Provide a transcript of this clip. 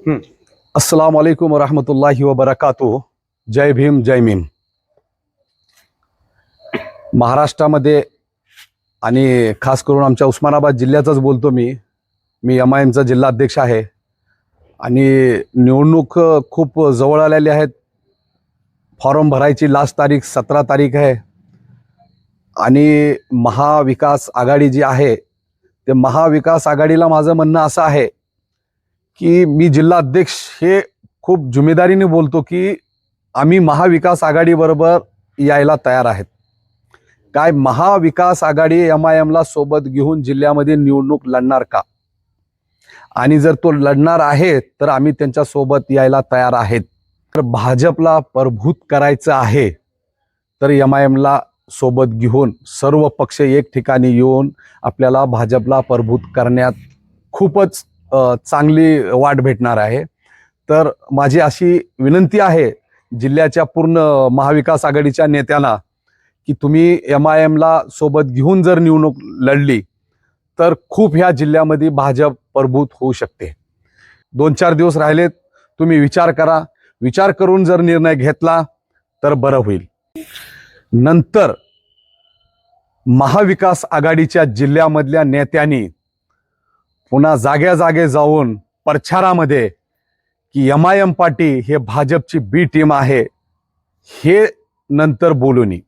अस्सलाम वालेकुम वरहमतुल्लाहि वबरकातु जय भीम जय भीम महाराष्ट्रामध्ये आणि खास करून आमच्या उस्मानाबाद जिल्ह्याचाच बोलतो मी. मी एम आय एमचा जिल्हा अध्यक्ष आहे. आणि निवडणूक खूप जवळ आलेली आहेत. फॉर्म भरायची लास्ट तारीख सतरा तारीख आहे. आणि महाविकास आघाडी जी आहे ते महाविकास आघाडीला माझं म्हणणं असं आहे की मी जिल्हा अध्यक्ष हे खूप जुमेदारीने बोलतो की आम्ही महाविकास आघाडीबरोबर यायला तयार आहेत. काय महाविकास आघाडी एम आय एमला सोबत घेऊन जिल्ह्यामध्ये निवडणूक लढणार का? आणि जर तो लढणार आहे तर आम्ही त्यांच्यासोबत यायला तयार आहेत. तर भाजपला प्रभूत करायचं आहे तर एम आय एमला सोबत घेऊन सर्व पक्ष एक ठिकाणी येऊन आपल्याला भाजपला प्रभूत करण्यात खूपच चांगली वाट भेटणार आहे. तर माझी अशी विनंती आहे जिल्ह्याच्या पूर्ण महाविकास आघाडीच्या नेत्यांना की तुम्ही एम आय एमला सोबत घेऊन जर निवडणूक लढली तर खूप ह्या जिल्ह्यामध्ये भाजप प्रभूत होऊ शकते. दोन चार दिवस राहिलेत तुम्ही विचार करा. विचार करून जर निर्णय घेतला तर बरं होईल. नंतर महाविकास आघाडीच्या जिल्ह्यामधल्या नेत्यांनी पुन्हा जाग्या जागे जाऊन प्रचारामध्ये की यमायम आय एम हे भाजपची बी टीम आहे हे नंतर बोलूनी